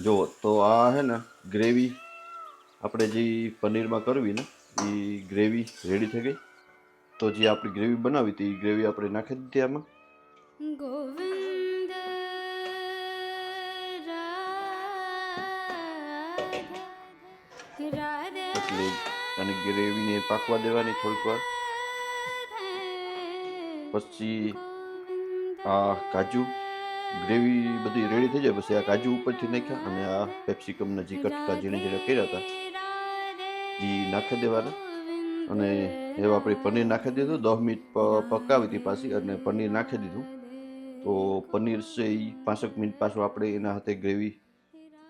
જો તો આ હે ને ગ્રેવી આપણે જે પનીરમાં કરવી ને એ ગ્રેવી રેડી થઈ ગઈ. તો જે આપણી ગ્રેવી બનાવી હતી એ ગ્રેવી આપણે નાખી દીધી આમાં. ગોવિંદ એટલે અને ગ્રેવીને પાકવા દેવાની થોડીક વાર. પછી આ કાજુ. ગ્રેવી બધી રેડી થઈ જાય, પછી આ કાજુ ઉપરથી નાખ્યા અને આ કેપ્સિકમના જે કટકા જેને જેને કર્યા હતા. એ નાખી દેવાના. અને એવા આપણે પનીર નાખી દીધું દસ મિનિટ પકાવી હતી પાછી અને પનીર નાખી દીધું. તો પનીર છે એ પાંસઠ મિનિટ પાછું આપણે એના હાથે ગ્રેવી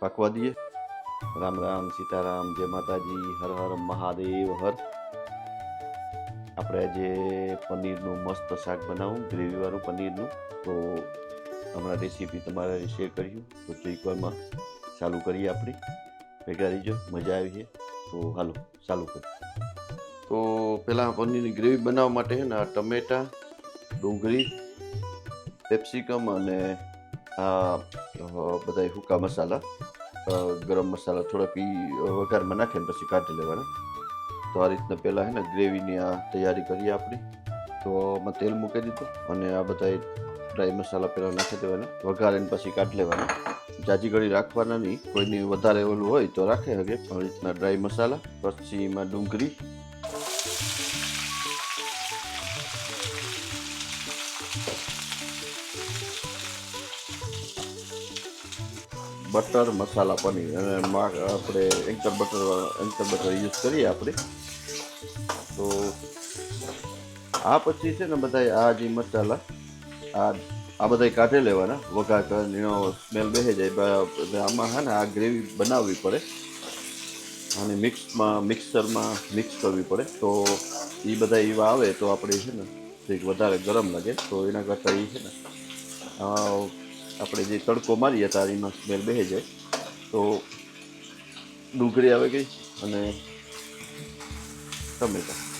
પાકવા દઈએ. રામ રામ, સીતારામ, જય માતાજી, હર હર, મહાદેવ, હર. આપણે આજે પનીરનું મસ્ત શાક બનાવું, ગ્રેવીવાળું પનીરનું. તો હમણાં રેસીપી તમારે શેર કર્યું તો એકવારમાં ચાલુ કરીએ આપણે. ભેગા રહીજો મજા આવી છે. તો હાલો, ચાલુ કરીએ. તો પહેલાં પનીરની ગ્રેવી બનાવવા માટે છે ને આ ટમેટાં, ડુંગળી કેપ્સિકમ અને આ બધા સૂકા મસાલા. ગરમ મસાલા થોડાક પી વઘારમાં નાખીને પછી કાઢી લેવાના. તો આ રીતના પહેલાં છે ને ગ્રેવીની આ તૈયારી કરીએ આપણે. તો આમાં તેલ મૂકી દીધું અને આ બધા ડ્રાય મસાલા પહેલાં નાખી દેવાના. વઘારીને પછી કાઢી લેવાના. જાજી ઘડી રાખવાના નહીં. કોઈની વધારે ઓલું હોય તો રાખે હગે. પણ રીતના ડ્રાય મસાલા પછી એમાં ડુંગળી. બટર મસાલા પનીર. અને આપણે Anchor butter Anchor butter use કરીએ આપણે. તો આ પછી છે ને બધા આ જે મસાલા આ આ બધા કાઢી લેવાના. વઘાર કરીને સ્મેલ બેસી જાય. આમાં છે ને આ ગ્રેવી બનાવવી પડે. અને મિક્સમાં, મિક્સરમાં મિક્સ કરવી પડે. તો એ બધા એવા આવે તો આપણે છે ને કંઈક વધારે ગરમ લાગે. તો એના કરતાં એ છે ને આપણે જે તડકો મારીએ ત્યારે એમાં સ્મેલ બેસી જાય. તો ડુંગળી આવે ગઈ અને ટમેટા.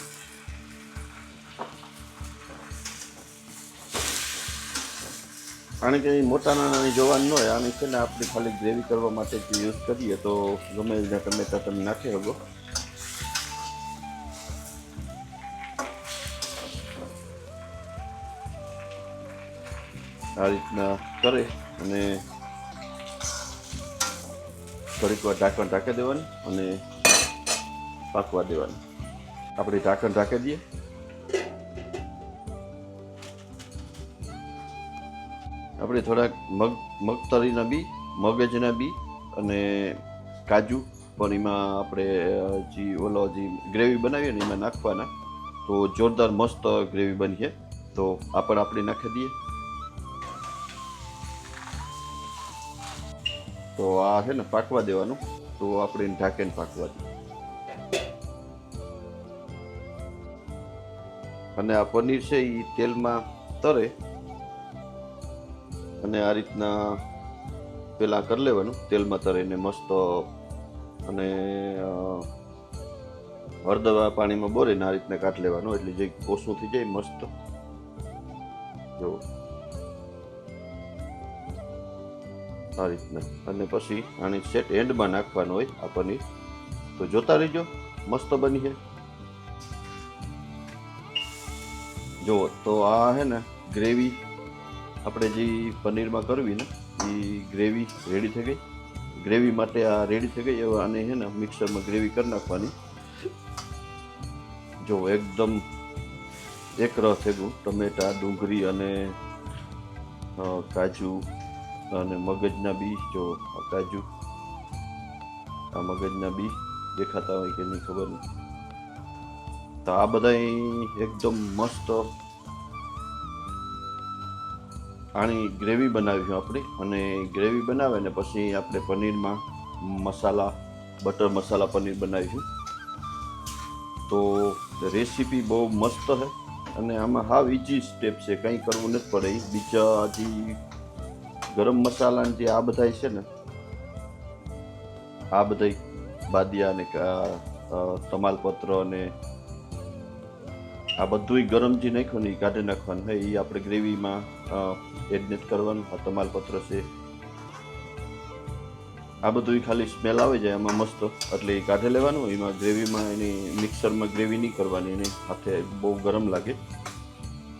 આને કંઈ મોટા નાનાની જોવાની ન હોય. આની છે ને આપણે ખાલી ગ્રેવી કરવા માટે યુઝ કરીએ તો ગમે એના ટમેટા તમે નાખી શકો. આ રીતના કરે અને થોડીક વાર ઢાંકણ ઢાંકી દેવાનું અને પાકવા દેવાનું. આપણે ઢાંકણ ઢાંકી દઈએ. આપણે થોડાક મગ, મગતરીના બી, મગજના બી અને કાજુ. પણ એમાં આપણે જે ઓલો જે ગ્રેવી બનાવીએ ને એમાં નાખવાના. તો જોરદાર મસ્ત ગ્રેવી બનીએ તો આ પણ આપણે નાખી દઈએ. તો આ છે ને પાકવા દેવાનું. તો આપણે એને ઢાંકીને પાકવા દઈએ. અને આ પનીર છે એ તેલમાં તરે. અને આ રીતના પહેલાં કરી લેવાનું. તેલમાં તરીને મસ્ત અને હળદવા પાણીમાં બોરીને આ રીતના કાઢી લેવાનું એટલે જે કોસું થઈ જાય મસ્ત. જો. આ રીતના. અને પછી આને સેટ એન્ડમાં નાખવાનું હોય આ પનીર. તો જોતા રહીજો. મસ્ત બની છે જુઓ, તો આ હે ને ગ્રેવી આપણે જે પનીરમાં કરવી ને, એ ગ્રેવી રેડી થઈ ગઈ. ગ્રેવી માટે આ રેડી થઈ ગઈ, એવા આને છે ને, મિક્સરમાં ગ્રેવી કરી નાખવાની. જો એકદમ એક રસ ગયું ટમેટા, ડુંગળી અને કાજુ અને મગજના બી જો કાજુ, આ મગજના બી દેખાતા હોય કે નહીં ખબર નહીં. તો આ બધા એકદમ મસ્ત આની ગ્રેવી બનાવીશું આપણે. અને ગ્રેવી બનાવે ને પછી આપણે પનીરમાં મસાલા, બટર મસાલા પનીર બનાવીશું. તો રેસીપી બહુ મસ્ત છે. અને આમાં હાવ ઇઝી સ્ટેપ છે. કંઈ કરવું નથી પડે. બીજા જે ગરમ મસાલાને જે આ બધા છે ને, આ બધા બાદિયા ને તમાલપત્ર અને આ બધુંય ગરમ જે નાખ્યું ને એ કાઢી નાખવાનું. એ આપણે ગ્રેવીમાં એડ નથી કરવાનું આ તમાલપત્ર છે. આ બધું ખાલી સ્મેલ આવે જાય એમાં મસ્ત. એટલે એ કાઢી લેવાનું, એમાં ગ્રેવીમાં એની મિક્સરમાં ગ્રેવી નહીં કરવાની, એની હાથે બહુ ગરમ લાગે.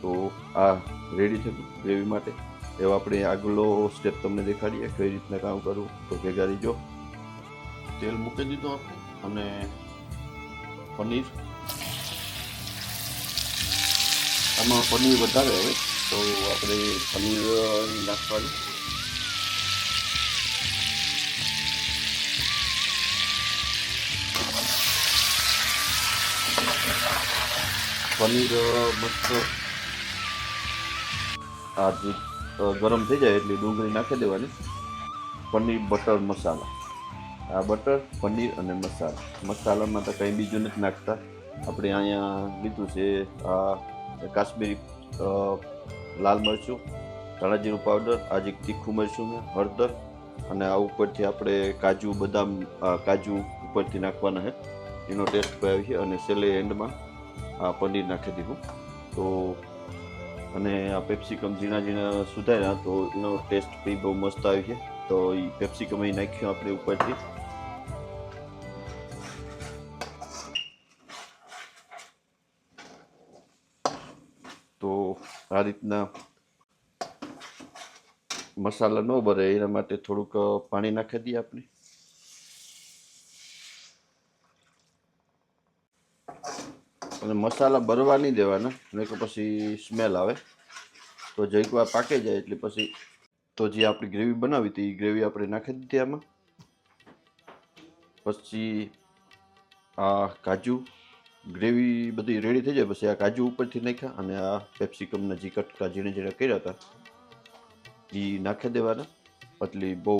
તો આ રેડી થયું ગ્રેવી માટે. એવો આપણે આગલો સ્ટેપ તમને દેખાડીએ, કઈ રીતના કામ કરવું, તો ભેગા રીજો તેલ મૂકી દીધું આપણે, અને પનીર. આમાં પનીર વધારે આવે. તો આપણે પનીર નાખવાનું. પનીર મસ્ત આ ગરમ થઈ જાય એટલે ડુંગળી નાખી દેવાની. પનીર, બટર, મસાલા. આ બટર, પનીર અને મસાલા. મસાલામાં તો કંઈ બીજું નથી નાખતા. આપણે અહીંયા લીધું છે આ કાશ્મીરી લાલ મરચું, ધાણાજીરું પાવડર આજે તીખું મરચું છે હળદર અને આ ઉપરથી આપણે કાજુ, બદામ કાજુ ઉપરથી નાખવાના છે એનો ટેસ્ટ પણ આવી છે અને છેલ્લે એન્ડમાં આ પનીર નાખી દીધું. તો અને આ પેપ્સિકમ ઝીણા ઝીણા સુધાર્યા તો એનો ટેસ્ટ બી બહુ મસ્ત આવી છે. તો એ પેપ્સિકમ અહીં નાખ્યું આપણે ઉપરથી. આ રીતના મસાલા ન બરે, એના માટે થોડુંક પાણી નાખી દઈએ આપણે. અને મસાલા ભરવા નહીં દેવાના, નહીં તો પછી સ્મેલ આવે. તો જઈક વાર પાકે જાય એટલે પછી તો જે આપણી ગ્રેવી બનાવી હતી, એ ગ્રેવી આપણે નાખી દીધી આમાં. પછી આ કાજુ ગ્રેવી બધી રેડી થઈ જાય, પછી આ કાજુ ઉપરથી નાખ્યા અને આ કેપ્સિકમના જે કટકા ઝીણે ઝીણે કર્યા હતા એ નાખી દેવાના. એટલે બહુ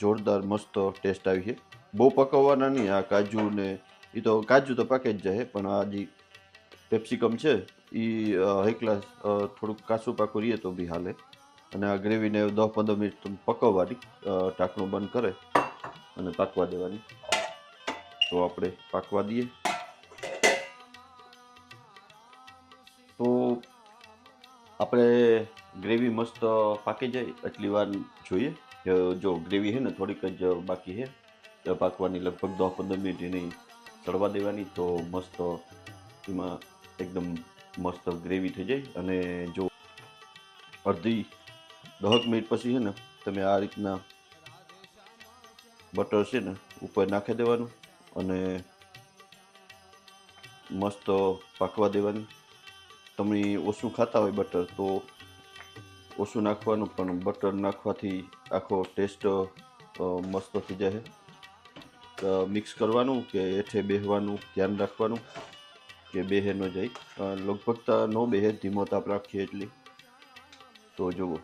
જોરદાર મસ્ત ટેસ્ટ આવી છે. બહુ પકવવાના નહીં, આ કાજુ ને એ તો કાજુ તો પાકે જ જાય, પણ આ જે કેપ્સિકમ છે એ હેકલા થોડુંક કાચું પાકું રહીએ તો બી હાલે. અને આ ગ્રેવીને દસ પંદર મિનિટ પકવવાની ટાંકણું બંધ કરે અને પાકવા દેવાની. તો આપણે પાકવા દઈએ. આપણે ગ્રેવી મસ્ત પાકી જાય એટલી વાર જોઈએ. જો ગ્રેવી છે ને થોડીક જ બાકી છે પાકવાની લગભગ દસ પંદર મિનિટ એની ચડવા દેવાની તો મસ્ત એમાં એકદમ મસ્ત ગ્રેવી થઈ જાય. અને જો અડધી દહક મિનિટ પછી છે ને તમે આ રીતના બટર છે ને ઉપર નાખી દેવાનું અને મસ્ત પાકવા દેવાની. તમે ઓછું ખાતા હોય બટર તો ઓછું નાખવાનું પણ બટર નાખવાથી આખો ટેસ્ટ મસ્ત થઈ જાય. મિક્સ કરવાનું કે હેઠે બેહવાનું, ધ્યાન રાખવાનું કે બેહે ન જાય. લગભગ ન બેહે, ધીમો તાપ રાખીએ એટલી. તો જુઓ.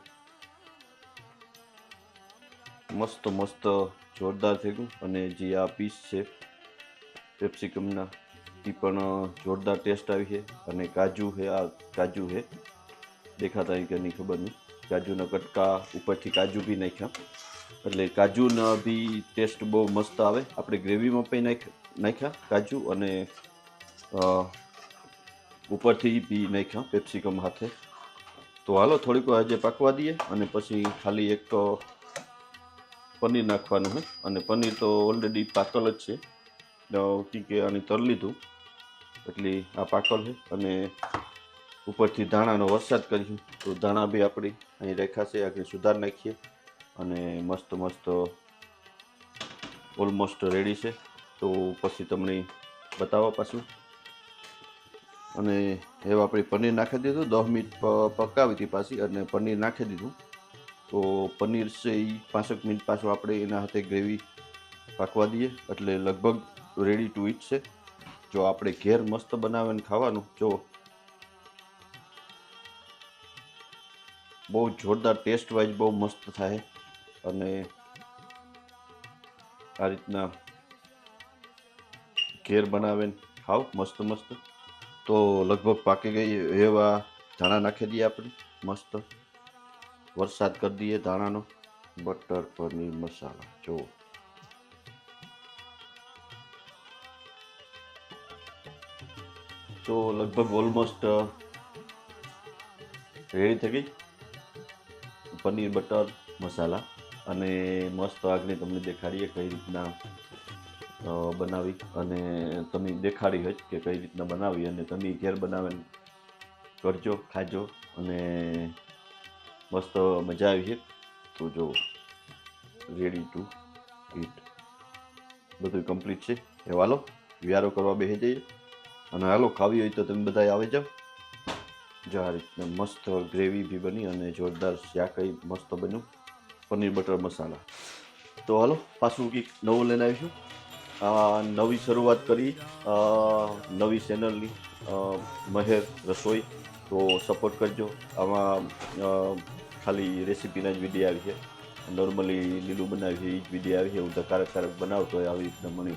મસ્ત મસ્ત, જોરદાર થઈ ગયું અને જે આ પીસ છે પેપ્સિકમના એ પણ જોરદાર ટેસ્ટ આવી છે અને કાજુ છે, આ કાજુ છે. દેખાતા કે નહીં ખબર નહીં. કાજુના કટકા ઉપરથી કાજુ બી નાખ્યા. એટલે કાજુના બી ટેસ્ટ બહુ મસ્ત આવે. આપણે ગ્રેવીમાં પણ નાખ, નાખ્યા કાજુ અને ઉપરથી બી નાખ્યા પેપ્સિકમ હાથે. તો હાલો થોડીક આજે પાકવા દઈએ અને પછી ખાલી એક પનીર નાખવાનું છે અને પનીર તો ઓલરેડી પાકલ જ છે. કે આની તર લીધું. એટલે આ પાકલ છે અને ઉપરથી ધાણાનો વરસાદ કરીશું. તો ધાણા બી આપણી અહીં રેખા છે આગળ સુધાર નાખીએ અને મસ્ત મસ્ત ઓલમોસ્ટ રેડી છે. તો પછી તમને બતાવવા પાછું. અને એવા આપણે પનીર નાખી દીધું, દસ મિનિટ પકાવી હતી પાછી અને પનીર નાખી દીધું. તો પનીર છે એ પાંસઠ મિનિટ પાછું આપણે એના હાથે ગ્રેવી પાકવા દઈએ, એટલે લગભગ રેડી ટુ ઇટ છે. જો આપણે ઘેર મસ્ત બનાવીને ખાવાનું, જો. બહુ જોરદાર ટેસ્ટ વાઇઝ બહુ મસ્ત થાય અને આ રીતના ઘેર બનાવીને ખાવ, મસ્ત મસ્ત. તો લગભગ પાકી ગઈ એવા ધાણા નાખી દઈએ આપણે, મસ્ત. વરસાદ કરી દઈએ ધાણાનો. બટર, પનીર, મસાલા જો તો લગભગ ઓલમોસ્ટ રેડી થઈ ગઈ. પનીર, બટર, મસાલા અને મસ્ત આગને તમને દેખાડીએ કઈ રીતના બનાવી અને તમે દેખાડી જ કે કઈ રીતના બનાવી અને તમે ઘેર બનાવે કરજો, ખાજો અને મસ્ત મજા આવી છે. તો જો રેડી ટુ ઈટ બધું કમ્પ્લીટ છે. એ હાલો વ્યારો કરવા બેસી જઈએ. અને હાલો, ખાવી હોય તો તમે બધા આવે જાઓ. જો આ રીતના મસ્ત ગ્રેવી બી બની અને જોરદાર શાકઈ મસ્ત બન્યું. પનીર બટર મસાલા. તો હાલો, પાછું કંઈક નવું લઈને આવીશું. આ નવી શરૂઆત કરી નવી ચેનલની મહેર રસોઈ. તો સપોર્ટ કરજો. આમાં ખાલી રેસીપીના જ વીડિયો આવી છે. નોર્મલી લીલું બનાવી છે એ જ વીડિયો આવી છે. હું તો કારક ક્યારેક બનાવતો હોય આવી રીતના મને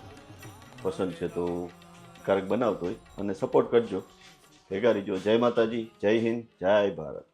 પસંદ છે. તો ક્યારેક બનાવતો હોય અને સપોર્ટ કરજો. ભેગા રહીજો. જય માતાજી. જય હિન્દ. જય ભારત.